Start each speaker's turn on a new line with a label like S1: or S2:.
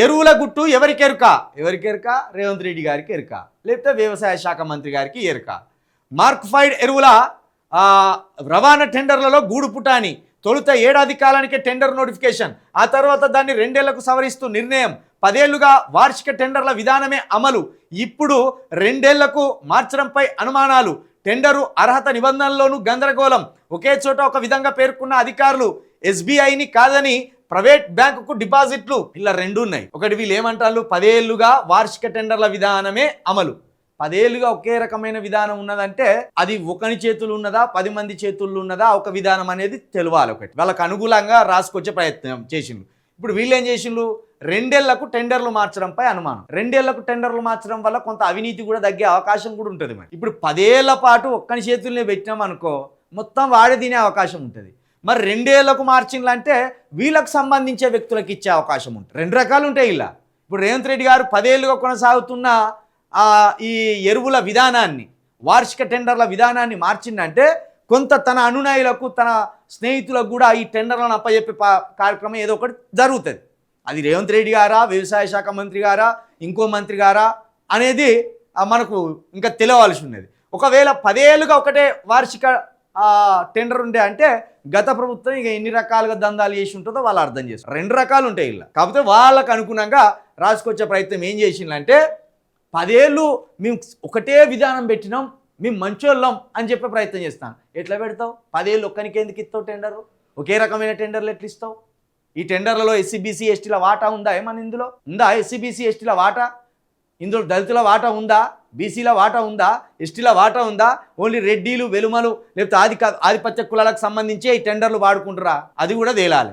S1: ఎరువుల గుట్టు ఎవరికి ఎరుక ఎవరికి ఎరుక రేవంత్ రెడ్డి గారికి ఎరుక. లేకపోతే వ్యవసాయ శాఖ మంత్రి గారికి ఎరుక. మార్క్ఫైడ్ ఎరువుల రవాణా టెండర్లలో గూడు పుటాని తొలుత ఏడాది కాలానికే టెండర్ నోటిఫికేషన్. ఆ తర్వాత దాన్ని రెండేళ్ళకు సవరిస్తూ నిర్ణయం. పదేళ్ళుగా వార్షిక టెండర్ల విధానమే అమలు. ఇప్పుడు రెండేళ్ళకు మార్చడంపై అనుమానాలు. టెండరు అర్హత నిబంధనల్లోనూ గందరగోళం. ఒకే చోట ఒక విధంగా పేర్కొన్న అధికారులు. ఎస్బీఐని కాదని ప్రైవేట్ బ్యాంకుకు డిపాజిట్లు ఇలా రెండు ఉన్నాయి. ఒకటి వీళ్ళు ఏమంటారు? పదేళ్ళుగా వార్షిక టెండర్ల విధానమే అమలు. పదేళ్ళుగా ఒకే రకమైన విధానం ఉన్నదంటే అది ఒకని చేతులు ఉన్నదా పది మంది చేతుల్లో ఉన్నదా ఒక విధానం అనేది తెలవాలి ఒకటి. వాళ్ళకు అనుకూలంగా రాసుకొచ్చే ప్రయత్నం చేసిండ్రు. ఇప్పుడు వీళ్ళు ఏం చేసిండ్రు? రెండేళ్ళకు టెండర్లు మార్చడంపై అనుమానం. రెండేళ్ళకు టెండర్లు మార్చడం వల్ల కొంత అవినీతి కూడా తగ్గే అవకాశం కూడా ఉంటుంది మరి. ఇప్పుడు పదేళ్ళ పాటు ఒక్కని చేతుల్నే పెట్టినాం అనుకో మొత్తం వాడే తినే అవకాశం ఉంటుంది. మరి రెండేళ్ళకు మార్చిండ్లంటే వీళ్ళకు సంబంధించే వ్యక్తులకు ఇచ్చే అవకాశం ఉంటుంది. రెండు రకాలు ఉంటాయి ఇలా. ఇప్పుడు రేవంత్ రెడ్డి గారు పదేళ్ళుగా కొనసాగుతున్న ఆ, ఈ ఎరువుల విధానాన్ని వార్షిక టెండర్ల విధానాన్ని మార్చిందంటే కొంత తన అనునాయులకు తన స్నేహితులకు కూడా ఈ టెండర్లను అప్పచెప్పే కార్యక్రమం ఏదో ఒకటి జరుగుతుంది. అది రేవంత్ రెడ్డి గారా వ్యవసాయ శాఖ మంత్రి గారా ఇంకో మంత్రి గారా అనేది మనకు ఇంకా తెలియవలసి ఉన్నది. ఒకవేళ పదేళ్ళుగా ఒకటే వార్షిక టెండర్ ఉండే అంటే గత ప్రభుత్వం ఇక ఎన్ని రకాలుగా దందాలు చేసి ఉంటుందో వాళ్ళు అర్థం చేస్తారు రెండు రకాలు ఉంటాయి ఇలా. కాకపోతే వాళ్ళకు అనుగుణంగా రాసుకొచ్చే ప్రయత్నం ఏం చేసిందంటే పదేళ్ళు మేము ఒకటే విధానం పెట్టినాం మేము మంచోళ్ళం అని చెప్పే ప్రయత్నం చేస్తాం. ఎట్లా పెడతావు? పదేళ్ళు ఒక్కనికి ఎందుకు ఇస్తావు టెండర్? ఒకే రకమైన టెండర్లు ఎట్లా ఇస్తావు? ఈ టెండర్లలో ఎస్సీబీసీ ఎస్టీల వాటా ఉందా ఏమన్నా ఇందులో? ఉందా? ఎస్సీబీసీ ఎస్టీల వాటా? ఇందులో దళితుల వాటా ఉందా? బీసీల వాటా ఉందా? ఎస్టీల వాటా ఉందా? ఓన్లీ రెడ్డీలు వెలుమలు లేకపోతే ఆది ఆధిపత్య కులాలకు సంబంధించి ఈ టెండర్లు వాడుకుంటారా? అది కూడా తేలాలి.